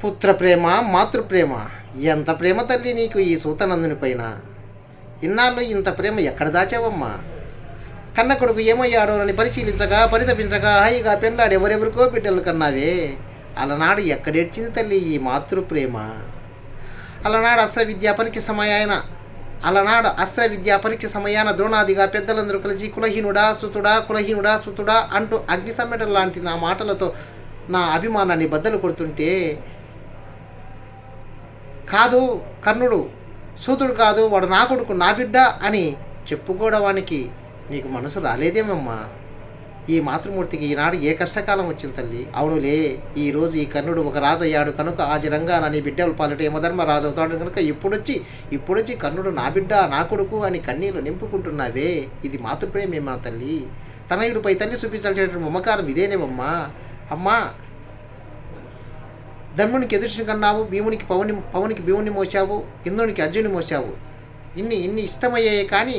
పుత్ర ప్రేమ మాతృప్రేమ. ఎంత ప్రేమ తల్లి నీకు ఈ సూతనందుని పైన? ఇన్నాళ్ళు ఇంత ప్రేమ ఎక్కడ దాచావమ్మా? కన్న కొడుకు ఏమయ్యాడో అని పరిశీలించగా పరితపించగా హాయిగా పెళ్ళాడు ఎవరెవరికో బిడ్డలు కన్నావే. అలనాడు ఎక్కడేడ్చింది తల్లి ఈ మాతృప్రేమ? అలనాడు అస్త్ర విద్యా పరీక్ష సమయాయన అలనాడు అస్త్ర విద్యా పరీక్ష సమయాన ద్రోణాదిగా పెద్దలందరూ కలిసి కులహీనుడా సుతుడా కులహీనుడా సుతుడా అంటూ అగ్ని సమ్మెటం లాంటి నా మాటలతో నా అభిమానాన్ని బద్దలు కొడుతుంటే కాదు కర్ణుడు. సూతుడు కాదు వాడు నా కొడుకు నా బిడ్డ అని చెప్పుకోవడానికి నీకు మనసు రాలేదేమమ్మా? ఈ మాతృమూర్తికి ఈనాడు ఏ కష్టకాలం వచ్చింది తల్లి? అవునులే ఈరోజు ఈ కర్ణుడు ఒక రాజు అయ్యాడు కనుక ఆజరంగా నీ బిడ్డలు పాలిట యమధర్మ రాజు అవుతాడు కనుక ఇప్పుడొచ్చి ఇప్పుడొచ్చి కర్ణుడు నా బిడ్డ నా కొడుకు అని కన్నీళ్ళు నింపుకుంటున్నావే? ఇది మాతృప్రేమేమా తల్లి? తనయుడిపై తల్లి చూపించాల్సినటువంటి మమకారం ఇదేనేమమ్మా? అమ్మా ధర్మునికి ఎదుర్చిన కన్నావు భీమునికి పవని పవనికి భీముని మోసావు ఇంద్రునికి అర్జుని మోసావు ఇన్ని ఇన్ని ఇష్టమయ్యాయి కానీ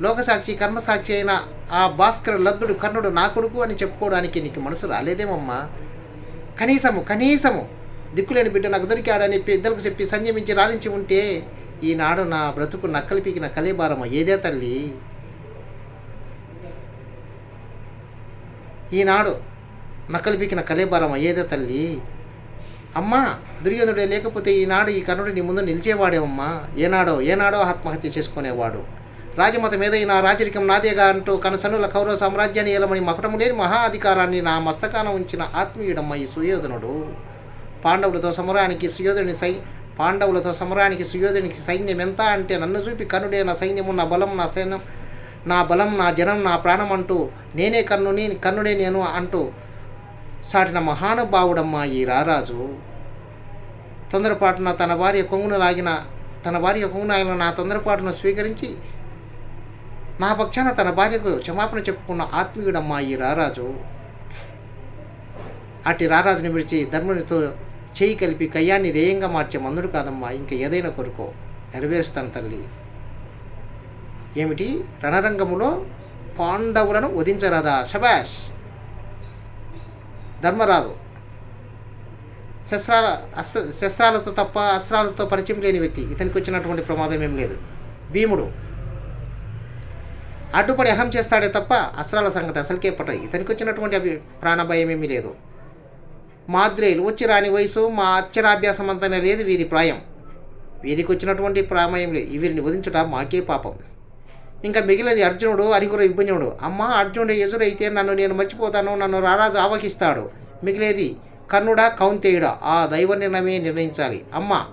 లోకసాక్షి కర్మసాక్షి అయిన ఆ భాస్కర లబ్ధుడు కర్ణుడు నా కొడుకు అని చెప్పుకోవడానికి నీకు మనసు రాలేదేమమ్మా? కనీసము కనీసము దిక్కులేని బిడ్డ నాకు దొరికాడని పెద్దలకు చెప్పి సంయమించి రాణించి ఉంటే ఈనాడు నా బ్రతుకు నక్కలు పీకిన కలేబారమ్మ ఏదే తల్లి? ఈనాడు నక్కలు పీకిన కలేబారమ్మ ఏదే తల్లి? అమ్మా దుర్యోధనుడే లేకపోతే ఈనాడు ఈ కర్ణుడు నీ ముందు నిలిచేవాడేమమ్మా? ఏనాడో ఏనాడో ఆత్మహత్య చేసుకునేవాడు. రాజమతం ఏదైనా రాజరికం నాదేగా అంటూ కనసనుల కౌరవ సామ్రాజ్యాన్ని ఏలమని మకటము లేని మహా అధికారాన్ని నా మస్తకాన ఉంచిన ఆత్మీయుడమ్మ ఈ సుయోధనుడు. పాండవులతో సమరానికి సుయోధుని సై పాండవులతో సమరానికి సుయోధునికి సైన్యం ఎంత అంటే నన్ను చూపి కర్ణుడే నా సైన్యము నా బలం నా సైన్యం నా బలం నా జనం నా ప్రాణం అంటూ నేనే కర్ణుని కర్ణుడే నేను అంటూ సాటిన మహానుభావుడమ్మ ఈ రారాజు. తొందరపాటున తన భార్య కొంగును లాగిన తన భార్య కొంగును నా తొందరపాటును స్వీకరించి నా పక్షాన తన భార్యకు క్షమాపణ చెప్పుకున్న ఆత్మీయుడమ్మ ఈ రారాజు. అట్టి రారాజుని విడిచి ధర్మునితో చేయి కలిపి కయ్యాన్ని రేయంగా మార్చే మందుడు కాదమ్మా ఇంకా ఏదైనా కొరుకో నెరవేరుస్తాను తల్లి. ఏమిటి? రణరంగములో పాండవులను వధించరాదా? శబాష్ ధర్మరాజు. శస్త్రాల అస్త్ర శస్త్రాలతో తప్ప అస్త్రాలతో పరిచయం లేని వ్యక్తి. ఇతనికి వచ్చినటువంటి ప్రమాదం ఏం లేదు. భీముడు. అడ్డుపడి అహం చేస్తాడే తప్ప అస్త్రాల సంగతి అసలుకే పట్టాయి ఇతనికి వచ్చినటువంటి అభి ప్రాణభయం ఏమీ లేదు. మాద్రేయులు వచ్చి రాని వయసు మా అక్షరాభ్యాసం అంతనే లేదు వీరి ప్రాయం. వీరికి వచ్చినటువంటి ప్రామయం లేదు. వీరిని వధించుట మాకే పాపం. ఇంకా మిగిలినది అర్జునుడు అరికుర విభుజనుడు అమ్మ అర్జునుడు ఎదురైతే నన్ను నేను మర్చిపోతాను నన్ను రారాజు ఆవకిస్తాడు మిగిలేది కర్ణుడా కౌంతేయుడా. ఆ దైవ నిర్ణయమే నిర్ణయించాలి. అమ్మ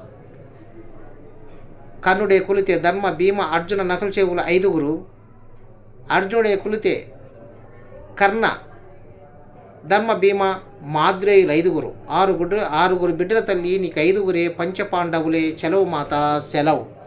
కర్ణుడే కులితే ధర్మ భీమ అర్జున నకుల చెవుల ఐదుగురు. అర్జునుడే కులితే కర్ణ ధర్మ భీమ మాద్రేయులు ఐదుగురు. ఆరుగురు ఆరుగురు బిడ్డల తల్లి నీకు ఐదుగురే పంచపాండవులే. చెలవు మాత సెలవు.